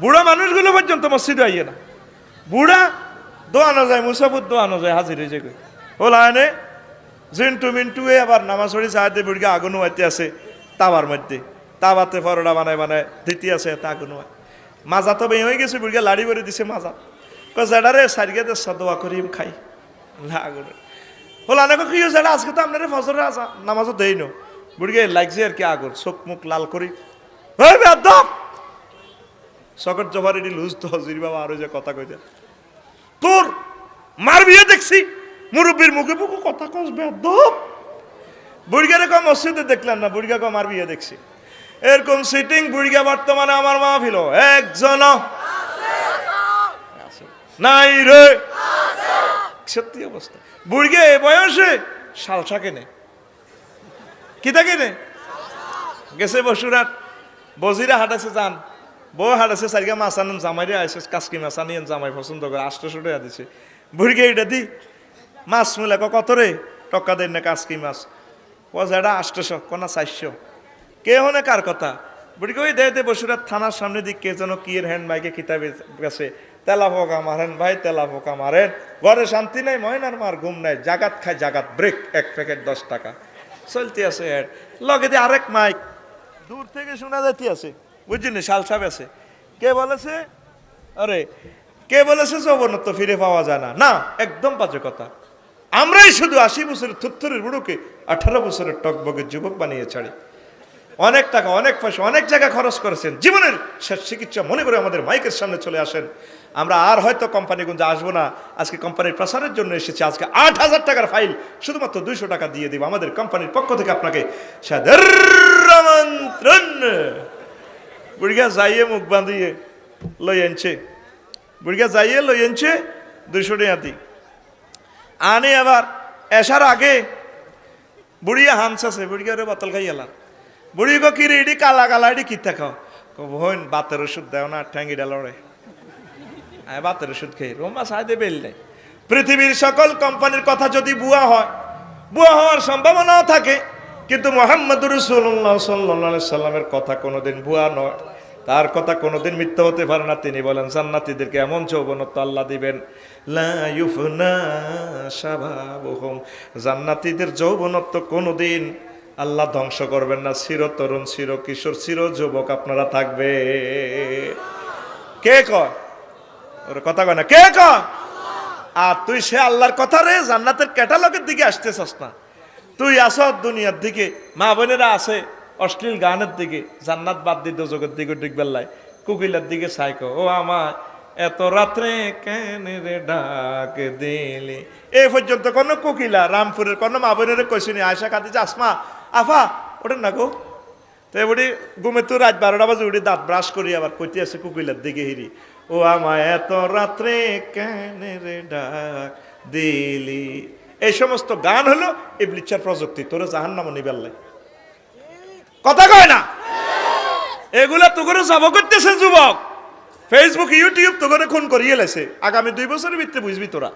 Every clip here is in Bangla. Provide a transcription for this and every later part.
বুড়া মানুষগুলো পর্যন্ত মসজিদে আইয়ে না। বুড়া দোয়ানো যায়, মুসাফুর দোয়ানো যায়, হাজির হয়ে যায়। ওলা এনে জিন্টু মিন্টু এ আবার নামাজ পড়ি, সাহায্যে বুড়িকে আগুন হইতে আছে তাওয়ার মধ্যে। তাওয়াতে পরোটা বানায় বানায় দিতে আছে তা আগুন হয় মাজা তো বেয়ে হয়ে গেছে, বুড়িকে লাড়ি করে দিছে মাজা। কজাডারে সারিকে দেশ দোয়া করি খাই। আগুন হলো অনেক কি হয়েছে আজকে তো আপনার ফজরের আসা নামাজও দেই নো। বুড়িকে লাগছে আর কি আগুন, চোখ মুখ লাল করি। ওই সকট জবার এটি লুজ তো হজির বাবা আরও যে কথা কইতে। তোর মার বিয়ে দেখছি, মুরব্বীর মুখে মুখে কথা কস বেদম বুড়িগারে কম মসজিদে দেখলাম না, বুড়িগা কম মার বিয়ে দেখছি। এরকম সিটিং বুড়িগা বর্তমানে আমার মা ফিল একজন নাই রে। সত্যি অবস্থা। বুড়িগে এ বয়সে শালসা কেনে? কিতা কেনে? গেছে বসুরাট বজিরা হাঁটাছে যান। বউ হাঁটাছে সারিগা মাছ আনেন জামাইরে আইসে কাসকি মাছ আনিয়েন জামাই পছন্দ করে আষ্ট টাকা দিছে। বুড়িগে এটা দি, মাছ মিলে কত রে টকা দেন না কাসকি মাছ। কজ এটা আষ্টশো কনা চারশো কে হনে কার কথা? বুড়িকে ওই দেয় দে বসুরাট থানার সামনে দিক কে যেন কি হ্যান্ড বাইকে কিতাবে গেছে। তেলা পোকা মারেন ভাই, তেলা পোকা মারেন ঘরে শান্তি নাই ময়নার মার ঘুম নাই। জাগাত খায় জাগাত ব্রেক এক প্যাকেট দশ টাকা। চলতে আছে লগে দিয়ে আরেক মাইক। দূর থেকে শোনা যাতে আছে। বুঝলি শালসাব আছে। কে বলেছে? আরে, কে বলেছে যৌবনত্ব ফিরে পাওয়া যায় না? না, একদম বাজে কথা। আমরাই শুধু আশি বছরের থুত্তরের বুড়োকে, আঠারো বছরের টকবগের যুবক বানিয়ে ছাড়ি। অনেক টাকা, অনেক পয়সা, অনেক জায়গা খরচ করেছেন। জীবনের শেষ চিকিৎসা মনে করে আমাদের মাইকের সামনে চলে আসেন। আমরা আর হয়তো কোম্পানিগঞ্জে আসব না। আজকে কোম্পানির প্রসারের জন্য এসেছি। আজকে আট হাজার টাকার ফাইল শুধুমাত্র দুইশো টাকা দিয়ে দিব। আমাদের কোম্পানির পক্ষ থেকে আপনাকে আমন্ত্রণ। বুড়িগা যাইয়ে মুখ বাঁধিয়ে লই আনছে। বুড়িগা যাইয়ে লই আনছে দুইশো টাকা দি আনে আবার, এসার আগে বুড়িয়া হামস আছে বুড়িয়া রে বোতল খাই এলাম বুড়ি গো কি রে এডি কালা কালা এডি কিতা খাও বোন বাতের ওষুধ দেও না ঠ্যাঙ্গিটা লড়ে আয়, বাতের ওষুধ খেয়ে রোমা সাহায্যে বেল নেই। পৃথিবীর সকল কোম্পানির কথা যদি বুয়া হয়, বুয়া হওয়ার সম্ভাবনাও থাকে। কিন্তু মোহাম্মদ রসুল্লাহ সাল্লাহ সাল্লামের কথা কোনোদিন ভুয়া নয়। তার কথা কোনোদিন মিথ্যা হতে পারে না। তিনি বলেন, জান্নাতীদেরকে এমন যৌবনত্ব আল্লাহ দিবেন জান্নাতীদের যৌবনত্ব কোনোদিন আল্লাহ ধ্বংস করবেন না। চির তরুণ চির কিশোর চির যুবক আপনারা থাকবে। কে কয়? ওর কথা কয় না। কে কয়? আর তুই সে আল্লাহর কথা রে, জান্নাতের ক্যাটালগের দিকে আসতেছস না। তুই আস দুনিয়ার দিকে। মা বোনেরা আছে অশ্লীল গানের দিকে, জান্নাত বাদ দিয়ে দোজকের দিকে ডিগবেল্লাই কুকিলের দিকে সাইকো ও আমার এত রাত্রে কেন রে ডাক দিলি? এই পর্যন্ত কোনো কুকিলা, রামপুরের কোনো মা বোনের কইসুনি আয়সা কাঁদিছে, আসমা, আফা ওটা না গো। তো এবারে ঘুমে তো রাত বারোটা বাজে, উঠে দাঁত ব্রাশ করি, আবার কইতে আছে কুকিলার দিকে হিরি, ও আমায়, এত রাত্রে কেন রে ডাক দিলি? এই সমস্ত গান হলো ইবলিচার প্রযুক্তি, তোরা জাহান নাম নিবেল্লাই কথা কয় না? এগুলা তো করে যাব করতেছে যুবক। ফেসবুক ইউটিউব তো করে খুন করিয়ে লেছে আগামী দুই বছরের ভিত্তি বুঝবি তোরা।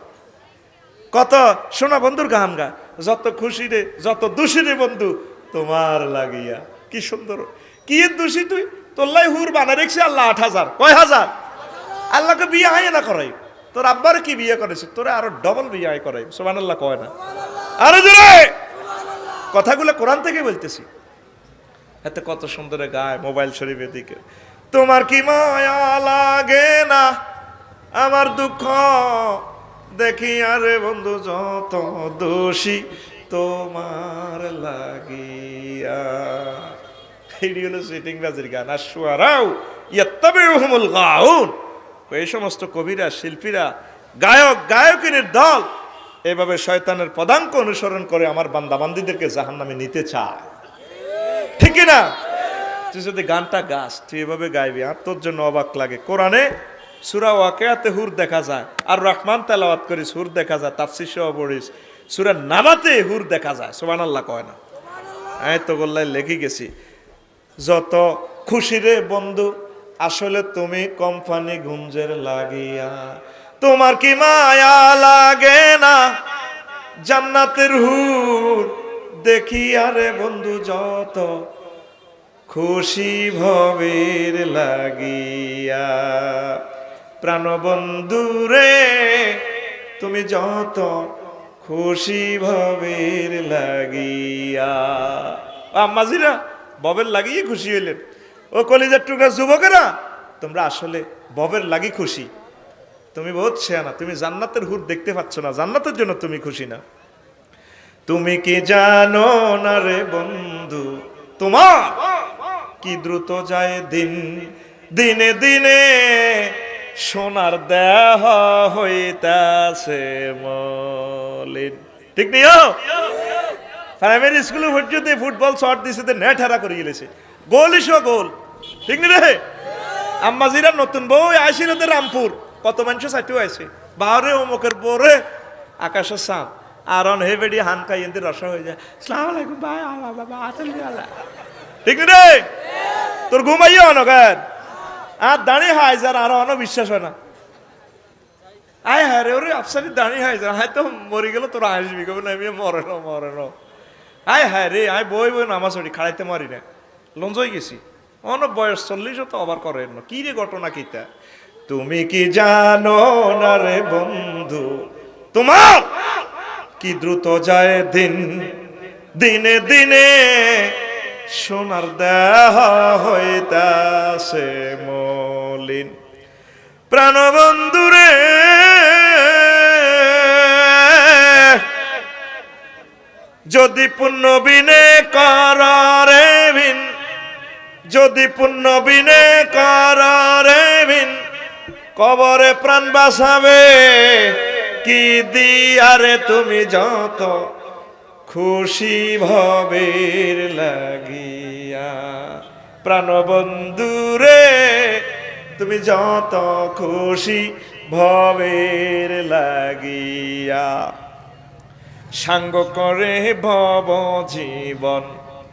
কত শোনা বন্ধুর গান গা, যত খুশি রে, যত দোষী রে বন্ধু, তোমার লাগিয়া। কি সুন্দর। কি দোষী তুই? তোল্লাই হুর বানা রেখছি আল্লাহ আট হাজার। কয় হাজার? আল্লাহকে বিয়ে হয় না করাই। তোর আব্বার কি বিয়ে করেছে? তোরা আরও ডবল বিয়ে করাই সোমান আল্লাহ কয় না। আরও জোরে! কথাগুলো কোরআন থেকে বলতেছি। এতে কত সুন্দর গায়, মোবাইল শরীফের দিকে। তোমার কি মায়া লাগে না? আমার দুঃখ দেখি আরে বন্ধু, যত দোষী তোমার লাগিয়া। হলো সিটিং বাজির গান। আর সুয়ারাও ইয়াত্তাবিউহুমুল গাউন। এই সমস্ত কবিরা শিল্পীরা গায়ক গায়কিনীর দল এভাবে শয়তানের পদাঙ্ক অনুসরণ করে আমার বান্দাবান্দিদেরকে জাহান্নামে নিতে চায়। ঠিক না তুই যদি গানটা গাস তুই এভাবে গাইবি আর তোর জন্য অবাক লাগে। কোরআনে সুরা ওয়াকেয়াতে হুর দেখা যায় আর রহমান তেলাওয়াত করিস হুর দেখা যায় তাফসির সহ পড়িস সুরা নামাতে হুর দেখা যায় সোমান আল্লাহ কয় না? এই তো গোল্লায় লেগে গেছি। যত খুশি রে বন্ধু আসলে তুমি কোম্পানি গুঞ্জের লাগিয়া, তোমার কি মায়া লাগে না? জান্নাতের হুর দেখি আরে বন্ধু, যত খুশি ভবের লাগিয়া। প্রাণবন্ধু রে, তুমি যত খুশি ভবের লাগিয়া। আম্মাজিরা ববের লাগিয়ে খুশি হইলেন। ও কলিজার টুকরা যুবকেরা তোমরা আসলে ববের লাগি খুশি। তুমি বহুত শেয়ানা তুমি জান্নাতের হুর দেখতে পাচ্ছ না জান্নাতের জন্য তুমি খুশি না। তুমি কি জানো না রে বন্ধু তোমার কি দ্রুত যায় দিন দিনে দিনে সোনার দেহ হইতাছে মলিন। ঠিক নিও প্রাইমারি স্কুলে পর্যন্ত ফুটবল শট দিছে তো নেট হারা করে গেলেছে। গোল ইসো গোল ঠিক নি রে? আম্মাজিরা নতুন বউ আসিল তো রামপুর। কত মানুষ সাইটেও আছে বাহরে অমুকের বোরে আকাশের সাপ আর অন হে বেডি হান খাই এনতে রসা হয়ে যায়। সালাম আলাইকুম, ভাই, আল্লাহ বাবা আসল ঠিক নি রে? তোর ঘুমাইয়া অনগার আর দাঁড়িয়ে হাই যার, আর অন বিশ্বাস হয় না। আয় হ্যাঁ রে, ওরে আফসারি দাঁড়িয়ে হাই যার। হাই তো মরে গেল তোর আসবি, কবে না আমি মরে ন মরে ন। আয় হ্যাঁ রে, আয় বই বই নামাজ পড়ি, খাড়াইতে মারি না। লঞ্জই গেছি। অন বয়স চল্লিশ তো আবার করেন না। কি রে ঘটনা কিতা তুমি কি জানো না রে বন্ধু? তোমার কি দ্রুত যায় দিন, দিনে দিনে সোনার দেহ হইতাছে মলিন। প্রাণবন্ধুরে যদি পুণ্য বিনে কররে ভিন যদি পুণ্য বিনে কররে ভিন কবরে প্রাণ বাঁচাবে কি দিয়ারে তুমি যত খুশি ভবের লাগিয়া। প্রাণবন্ধুরে, তুমি যত খুশি ভবের লাগিয়া। সাঙ্গ করে ভব জীবন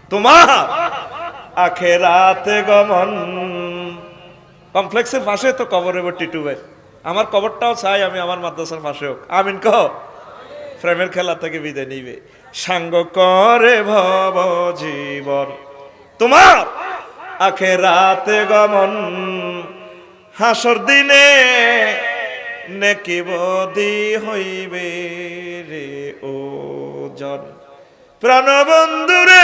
তোমার। আখেরাতে গমন। কমপ্লেক্সের পাশে তো কবর এবার টিটুবের। আমার কবরটাও চাই আমি আমার মাদ্রাসার পাশে হোক। আমিন কহ প্রেমের খেলা থেকে বিদায় নিবে। সাঙ্গ করে ভব জীবন। তোমার আখে রাতে গমন। হাসর দিনে নেকি বদি হইবে রে ও জন প্রাণবন্ধুরে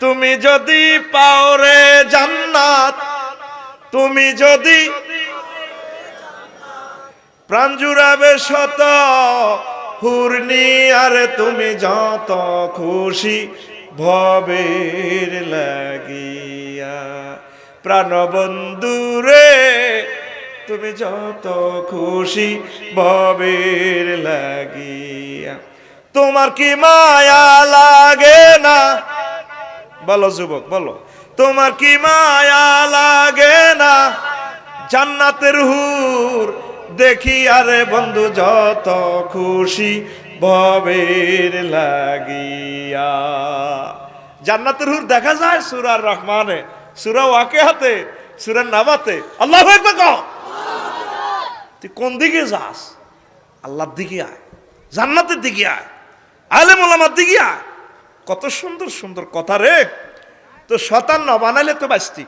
তুমি যদি পাওরে জান্নাত, তুমি যদি প্রাণ জুড়াবে শত হুরনি, আর তুমি যত খুশি ভবের লাগিয়া প্রাণবন্ধুরে তুমি যত খুশি ভবের লাগিয়া। তোমার কি মায়া লাগে না? বলো যুবক, বলো। তোমার কি মায়া লাগে না? জান্নাতের হুর দেখি, আরে বন্ধু, যত খুশি ভবের লাগিয়া। জান্নাতের হুর দেখা যায় সুরার রহমানে, সুরা ওয়াকে হাতে সুরার নামাতে আল্লাহ তুই কোন দিকে যাস? আল্লাহর দিকে আয়, জান্নাতের দিকে আয় আলে মোলামার দিকে আয়। কত সুন্দর সুন্দর কথা রে। তো শতান না বানালে তো বাঁচতি।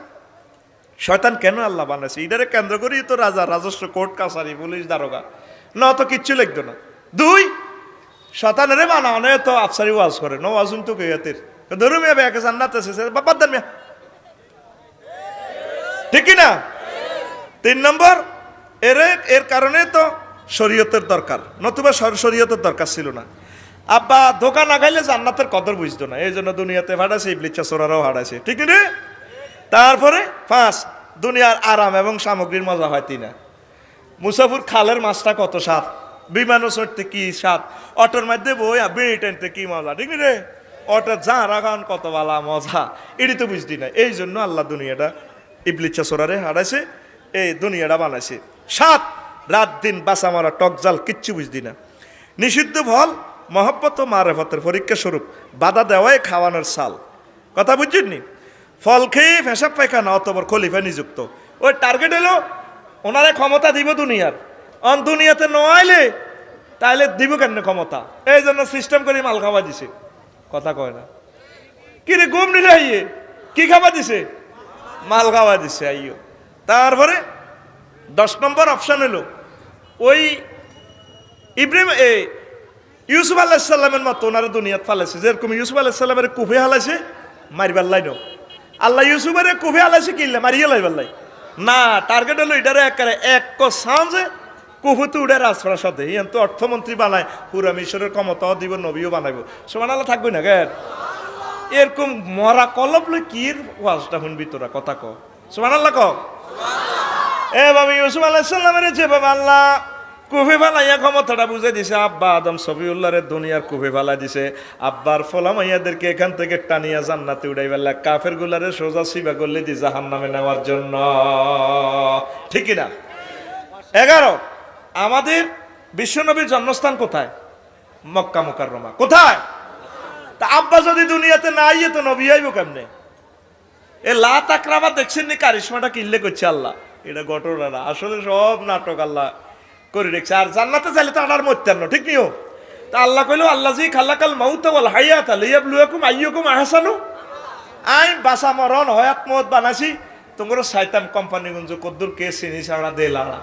শয়তান কেন আল্লাহ বানাইছে? ইডারে কেন্দ্র করি তো রাজা, রাজস্ব কোর্ট, কাছারি, পুলিশ, দারোগা। না তো কিচ্ছু লিখতো না। দুই শতানের বানানো তো আফসারি ওয়াজ করে। ন ওয়াজুন তো কেয়াতের ধরু মিয়া বেয়াকে জান্নাত আছে বাদ দেন মিয়া। ঠিক না তিন নম্বর, এর এর কারণে তো শরীয়তের দরকার। নতুবা শর- শরীয়তের দরকার ছিল না। আব্বা, দোকান আগাইলে জান্নাতের কদর বুঝতো না। এই জন্য দুনিয়াতে ভাড়াছে ইবলিচ্ছা সোরারাও হারাছে ঠিক রে তারপরে পাঁচ, দুনিয়ার আরাম এবং সামগ্রীর মজা হয় তিনা। মুসাফুর খালের মাছটা কত স্বাদ? বিমানও চড়তে কি স্বাদ? অটোর মধ্যে বই বেড়ি টানতে কি মজা? ঠিক নি রে অটো যা রাখান কত বালা মজা। এটি তো বুঝতি না। এই জন্য আল্লাহ দুনিয়াটা ইবলিচ্ছা সোরারে হারাইছে, এই দুনিয়াটা বানাইছে। সাত, রাত দিন বাসা মারা টক জাল কিচ্ছু বুঝতি না। নিষিদ্ধ ফল মহব্বত ও মারেফতের পরীক্ষা স্বরূপ বাধা দেওয়াই খাওয়ানোর সাল। কথা বুঝছেননি? ফল খেয়ে ফেসাব পায়খানা অতবর খলিফা নিযুক্ত। ওই টার্গেট এলো ওনারে ক্ষমতা দিব দুনিয়ার। অন দুনিয়াতে নোয়াইলে তাইলে দিব কেন ক্ষমতা? এই জন্য সিস্টেম করে মাল খাওয়া দিছে। কথা কয় না। কি রে গুম নিলে আইয়ে? কি খাওয়া দিছে? মাল খাওয়া দিছে, আইয়ো। তারপরে দশ নম্বর অপশন এলো ওই ইব্রাহিম ইউসুফ আল্লাহিসাল্লামের মতো ওনারা দুনিয়াত ফালাইছে। যেরকম ইউসুফ আল্লাহিসাল্লামের কুফে হালাইছে, মারিবার লাই নো আল্লাহ ইউসুফের কুফে হালাইছে কিনলে মারিয়ে লাইবার লাই না টার্গেট হলো এটারে একারে এক সাঁজে কুহুতে উড়ে রাজপ্রাসাদে। ইয়ান তো অর্থমন্ত্রী বানায়, পুরা মিশরের ক্ষমতাও দিব, নবীও বানাইব। সমান আল্লাহ থাকবে না, গের? এরকম মরা কলব লই কির ওয়াজটা শুনবি তোরা, কথা ক। সমান আল্লাহ ক? এ বাবা ইউসুফ আলাইসাল্লামের যে বাবা আল্লাহ কুফে ফালাইয়া ক্ষমতাটা বুঝে দিছে, আব্বা আদম সফিউল্লাহরে দুনিয়ার কুফে ফালাই দিছে। আব্বার ফলা মাইয়াদেরকে এখান থেকে টানিয়া জান্নাতে উড়াই বেলা কাফের গুলারে সোজা সিবা করলে দি জাহান নামে নেওয়ার জন্য। ঠিক না এগারো, আমাদের বিশ্বনবীর জন্মস্থান কোথায়? মক্কা মুকাররমা। কোথায়? তা আব্বা যদি দুনিয়াতে না আইয়ে তো নবী আইব কেমনে? এ লা তাকরাবা দেখছেন নি কারিশমাটা কিনলে করছে আল্লাহ। এটা ঘটনা না। আসলে সব নাটক আল্লাহ করে রেখেছে আর জান্নাতে চাইলে তো আনার মত্যান্ন ঠিক নিও? তা আল্লাহ কইলো আল্লাহ জি খাল্লাকাল মাউত বল হাইয়াত লিয়াবলুয়াকুম আইয়ুকুম আহসানু। আই বাসা মরণ, হয়াত মত বানাইছি। তোমার সাইতাম কোম্পানি গুঞ্জ কদ্দুর কে চিনি ছাড়া দে লাড়া।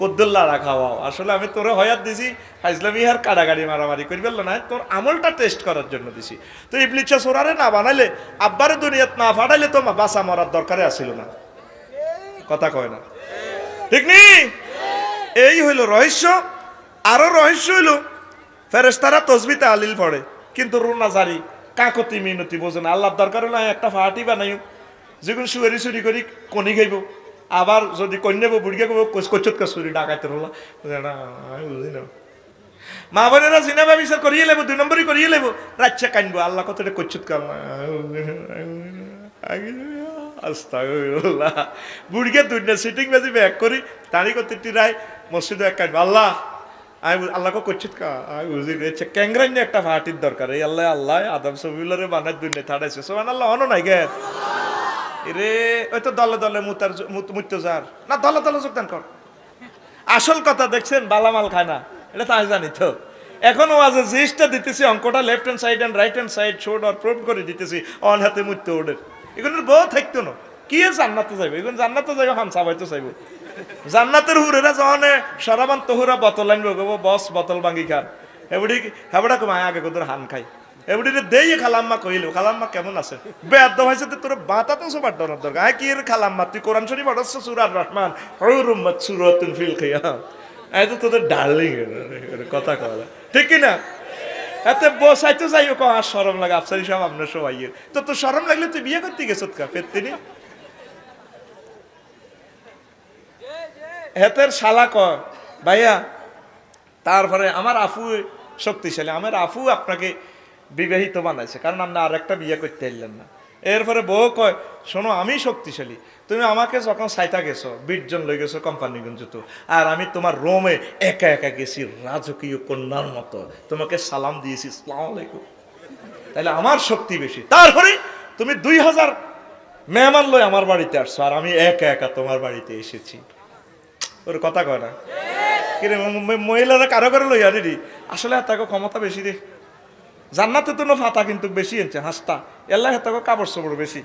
কদ্দুর লাড়া খাওয়াও। আসলে আমি তোরে হয়াত দিছি হাইজলামি আর কাড়াগাড়ি মারামারি করি বলল না, তোর আমলটা টেস্ট করার জন্য দিছি। তো ইবলিচা সোরারে না বানাইলে, আব্বারে দুনিয়াত না ফাটাইলে তো বাসা মরার দরকারে আসিল না। কথা কয় না। ঠিক নি? এই হইল রহস্য, আরও রহস্য হইল ফেরেস্তারা তসবিতে আলিল পড়ে, কিন্তু রুনা জারি, কাকতি মিনতি বোঝে না। আল্লাহর দরকার হলে একটা ফাটি বানাইও যেগুলো সুয়ারি চুরি করি কনি খাইব, আবার যদি কন্যাবো বুড়িকে কব কচুত কাছুরি ডাকাইতে আমি বুঝি না। মা বোনেরা সিনেমা বিচার করিয়ে লেবো, দুই নম্বরই করিয়ে লেবো রাচ্চা কানবো, আল্লাহ কতটা কচুত কাম আস্তাগফিরুল্লাহ। বুড়িকে দুইটা সিটিং বাজি ব্যাক করি তারি করতে টিরাই মসজিদে এক আল্লাহ, আমি আল্লাহকে করছিত কা? আমি বুঝি ক্যাংরাইনে একটা ফাটির দরকার। এই আল্লাহ আল্লাহ, আদম সবিউলারে বানায় দুনিয়া থাড়াইছে সোমান আল্লাহ অন নাই গে। রে ওই তো দলে দলে মুতার মুত্য যার না, দলে দলে যোগদান কর। আসল কথা দেখছেন, বালামাল খায় না। এটা তাই জানি তো। এখন আজ জিনিসটা দিতেছি, অঙ্কটা left hand side and right hand side showed R prove করে দিতেছি, অন হাতে মুত্য ওদের এগুলোর বউ থাকতো না। কি জান্নাতে যাইব? এগুলো জান্নাতে যাইব হাম সাবাইতে চাইব। জান্নাতের হুরেরা যখন সরাবান তহুরা বোতল আনব গো বস, বোতল ভাঙি খান এবারে হেবড়া কমায় আগে কোথাও হান খাই। এবারে দেই খালাম্মা কইলো, খালাম্মা কেমন আছে? বেদ হয়েছে তো তোর বাতা তো সবার ডরার দরকার। আয় কি এর খালাম্মা, তুই কোরআন শরীফ পড়ছ সুরার রহমান হরুম্মত সুরাতুন ফিল খিয়া এই তো তোদের ডার্লিং কথা কলা ঠিক কি না? এতে বসাইতে যাইও কো আর শরম লাগে, আফসারি সাহেব আপনার সবাই তো তোর শরম লাগলে তুই বিয়ে করতে গেছত কা পেত্তিনি হেতের শালা কয়, ভাইয়া, তারপরে আমার আফু শক্তিশালী, আমার আফু আপনাকে বিবাহিত বানাইছে, কারণ আপনি আর একটা বিয়ে করতে এলেন না। এরপরে বউ কয়, শোনো, আমি শক্তিশালী, তুমি আমাকে যখন সাইতা গেছো বিশজন লই গেছো কোম্পানিগঞ্জ তো, আর আমি তোমার রোমে একা একা গেছি, রাজকীয় কন্যার মতো, তোমাকে সালাম দিয়েছি, সালাম আলাইকুম। তাহলে আমার শক্তি বেশি। তারপরে তুমি দুই হাজার মেহমান লই আমার বাড়িতে আসছো, আর আমি একা একা তোমার বাড়িতে এসেছি। ওর কথা কয় না। কিরে মহিলারা কারও কারও লইয়া রে আসলে তাকে ক্ষমতা বেশি রে জান্নাতে তো ফাতা, কিন্তু বেশি এনছে, হাঁসটা। এল্লা হেতাকে কাপড় চোপড় বেশি।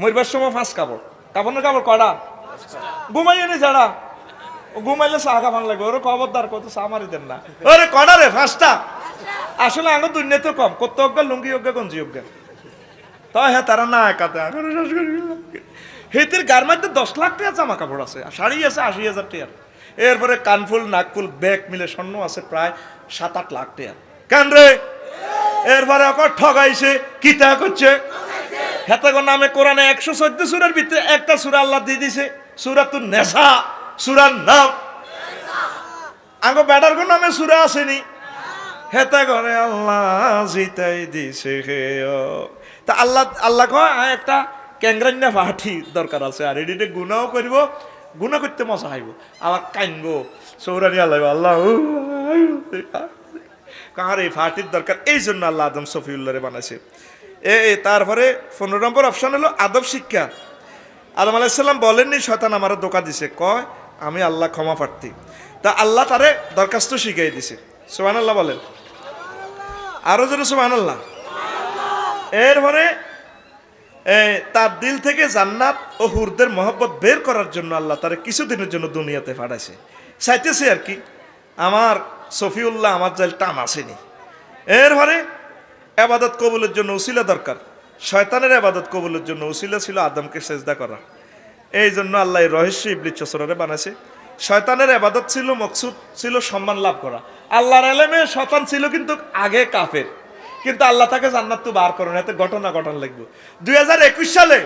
মরবার সময় ফাঁস কাপড়। কাপড় না কাপড় কয়টা ঘুমাই এনে যারা। ঘুমাইলে চা খাফান লাগবে। ওরে খবরদার, কত চা মারি দেন না। ওরে কয়টা রে ফাঁসটা? আসলে আঙুর দুনিয়া তো কম। কত অজ্ঞা লুঙ্গি অজ্ঞা গঞ্জি অজ্ঞা তাই হ্যাঁ তারা না একাতে হেতির গার মধ্যে দশ লাখ টাকা জামা কাপড় আছে শাড়ি আছে আশি হাজার টাকার এরপরে কানফুল, নাকফুল, ব্যাগ মিলে স্বর্ণ আছে প্রায় সাত আট লাখ টাকা। কেন রে? এরপরে অকর ঠগাইছে কি তা করছে? হেতাগো নামে কোরআনে একশো চোদ্দ সুরের ভিতরে একটা সুরা আল্লাহ দিয়ে দিছে, সুরাতুন নেশা সুরার নাম। আঙ্গো ব্যাটার কোন নামে সুরা আসেনি। হেতা করে আল্লাহ জিতাই দিছে হে তা আল্লাহ আল্লাহ কয় একটা ক্যাংরান্না পাঠি দরকার আছে আর এডিটে গুণাও করব, গুণা করতে মজা হাইব। আবার কাইনবো, সৌরানি আল্লাহ আল্লাহ কার এই ফাটির দরকার? এই জন্য আল্লাহ আদম সফিউল্লারে বানাইছে। এ তারপরে পনেরো নম্বর অপশন হলো আদব শিক্ষা। আদম আলাইসাল্লাম বলেননি, শয়তান আমার ধোকা দিছে। কয়, আমি আল্লাহ ক্ষমা প্রার্থী। তা আল্লাহ তারে দরখাস্ত শিখিয়ে দিছে। সোহান আল্লাহ বলেন। আরও যেন সোহান আল্লাহ এরপরে তার দিল থেকে জান্নাত ও হুরদের মহব্বত বের করার জন্য আল্লাহ তারা কিছুদিনের জন্য দুনিয়াতে পাঠাইছে। চাইতেছে আর কি, আমার সফিউল্লাহ আমার জাল টান আসেনি। এরপরে আবাদত কবুলের জন্য উসিলা দরকার। শয়তানের আবাদত কবুলের জন্য উসিলা ছিল আদমকে সেজদা করা। এই জন্য আল্লাহ রহস্য ইবলিচ চসরারে বানাইছে। শয়তানের আবাদত ছিল, মকসুদ ছিল সম্মান লাভ করা। আল্লাহর এলেমে শতান ছিল কিন্তু আগে কাফের। কিন্তু আল্লাহ তাকে জান্নাত তো বার করো না এতে ঘটনা ঘটন লিখব দুই সালে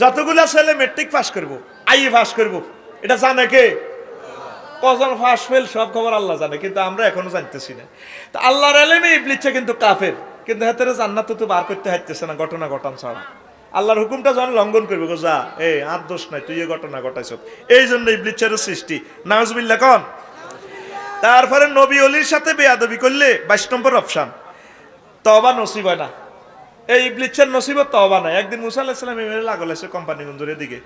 যতগুলা ছেলে মেট্রিক পাস করব আইএ পাস করব, এটা জানে কে? কজন ফাঁস ফেল সব খবর আল্লাহ জানে, কিন্তু আমরা এখনও জানতেছি না। তো আল্লাহর এলেমে ইবলিচ্ছে কিন্তু কাফের, কিন্তু হাতের জান্নাত তো বার করতে হাইতেছে না, ঘটনা ঘটান ছাড়া। আল্লাহর হুকুমটা যখন লঙ্ঘন করবে, গো যা এই আর দোষ নাই, তুই এই ঘটনা ঘটাইছ। এই জন্য ইবলিচ্ছের সৃষ্টি। নাজবিল্লা কন? তারপরে নবী অলির সাথে বেয়াদবি করলে বাইশ নম্বর অপশান তবা নসিব হয় না। এই ইবলিচ্ছের নসিব তবা নাই। একদিন মুসা আলাহিসাল্লাম এমএলএ লাগল আছে কোম্পানি গঞ্জুরের দিকে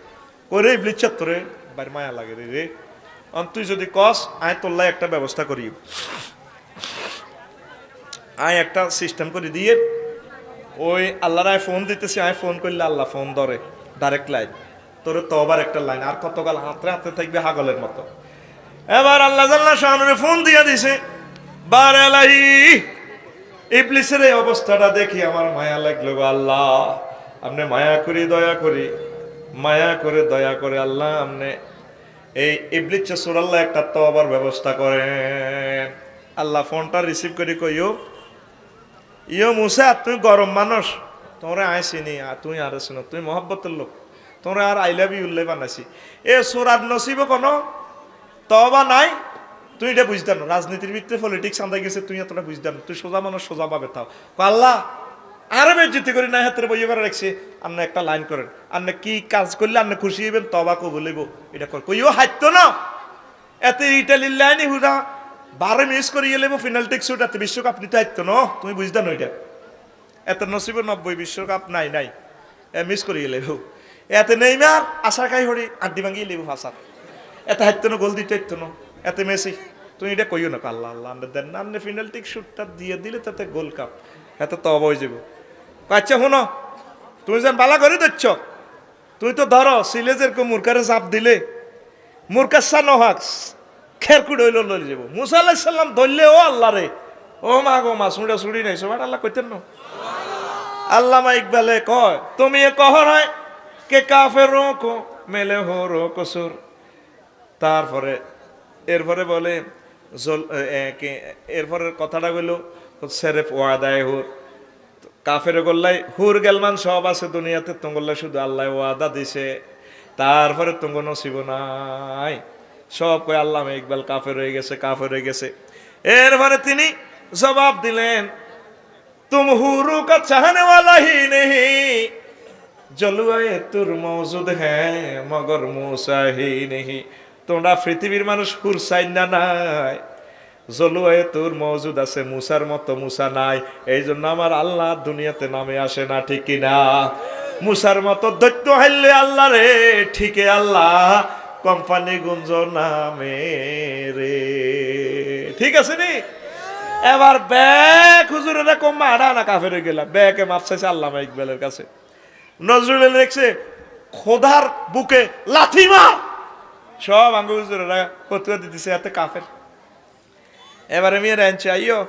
ওরে ইবলিচ্ছের তোরে বাড়ি মায়া লাগে রে রে। তুই যদি কস আয় তোল্লাই একটা ব্যবস্থা করি। আয় একটা সিস্টেম করে দিয়ে, ওই আল্লাহর আয় ফোন দিতেছি, আয় ফোন করলে আল্লাহ ফোন ধরে ডাইরেক্ট লাইন তোর তবার একটা লাইন আর কতকাল হাতে হাতে থাকবে হাগলের মতো। এবার আল্লাহ জাল্লা শাহনুরে ফোন দিয়ে দিছে, বার এলাই ইবলিসের এই অবস্থাটা দেখি আমার মায়া লাগল গো আল্লাহ। আপনি মায়া করি, দয়া করি। মায়া করে, দয়া করে আল্লাহ, আপনি এই ইবলিস সুরাল্লাহ একটা তবার ব্যবস্থা করেন। আল্লাহ ফোনটা রিসিভ করে কইও ইয়ো মুসা, তুই গরম মানুষ। তোমরা আইসিনি আর তুই আর শুনো তুই মহব্বতের লোক। তোমরা আর আই লাভ ইউ বানাইছি। এ সুরাত নসিব কোনো তবা নাই? তুই এটা বুঝতাম না, রাজনীতির ভিত্তিতে পলিটিক্স আন্দাই গেছে, তুই এতটা বুঝতাম তুই সোজা মানুষ, সোজা পাবে তাও। আল্লাহ, আরও বেজিতি করি না, হাতের বইয়ে করে রাখছি। আপনি একটা লাইন করেন। আপনি কি কাজ করলে আপনি খুশি হইবেন, তবা কো বলিব এটা কর। কইও হাইতো না। এত ইটালির লাইনই হুরা বারে মিস করে গেলে ফিনাল টেক্সুট এত বিশ্বকাপ নিতে হাইতো না। তুমি বুঝতাম ওইটা? এত নসিব নব্বই বিশ্বকাপ নাই নাই। মিস করে গেলে এতে নেই মার আশা খাই হরি, আড্ডি ভাঙিয়ে লেবু হাসার এত হাইতো না, গোল দিতে হাইতো না। এত মেসি, তুমি এটা কইও না, আল্লাহ আল্লাহ আমরা দেন না আপনি ফিনাল টিক শুটটা দিয়ে দিলে তাতে গোল কাপ, এত তো অবয় যাব। আচ্ছা শুনো, তুমি যেন বালা করে দিচ্ছ তুই তো ধরো, সিলেজের কো মুরকারে চাপ দিলে মুরকার সা নহাক খেরকুড হইল লই যাব। মুসা আল্লাহ সাল্লাম ধরলে, ও আল্লাহ রে, ও মা গো, মা শুড়া শুড়ি নাই, সবার আল্লাহ কইতেন না। আল্লামা ইকবালে কয়, তুমি এ কহ নয় কে কাফের কো, মেলে হো রো কসুর। তারপরে এরপরে বলে এরপরে কথাটা বলল সেরেফ ওয়াদায় হুর। কাফের গোল্লাই হুর গেলমান সব আছে দুনিয়াতে তোঙ্গল্লা শুধু আল্লাহ ওয়াদা দিছে, তারপরে তোঙ্গ নসিব নাই। সব কয়, আল্লাহ ইকবাল কাফের হয়ে গেছে, কাফের হয়ে গেছে। এরপরে তিনি জবাব দিলেন, তুম হুরু কা চাহনে ওয়ালা হি নেহি জলুয়ে তোর মৌজুদ হ্যাঁ মগর মুসাহি নেহি। তোমরা পৃথিবীর মানুষ হুর চাই না নাই। জলুয়ায় তোর মজুদ আছে, মুসার মতো মুসা নাই। এই জন্য আমার আল্লাহ দুনিয়াতে নামে আসে না, ঠিক না মুসার মতো দৈত্য হাইলে আল্লাহ রে ঠিকই আল্লাহ? কোম্পানি গুঞ্জ নামে রে। ঠিক আছে নি? এবার ব্যাগ হুজুরেরা কম মারা না, কাফের গেলাম। ব্যাগে মাপ চাইছে আল্লামা ইকবালের কাছে। নজরুল দেখছে, খোদার বুকে লাথি মার। সব আঙ্গ হুজুরেরা ফতুয়া দিতেছে এত কাফের? এবারে মেয়েরা আনছে আইও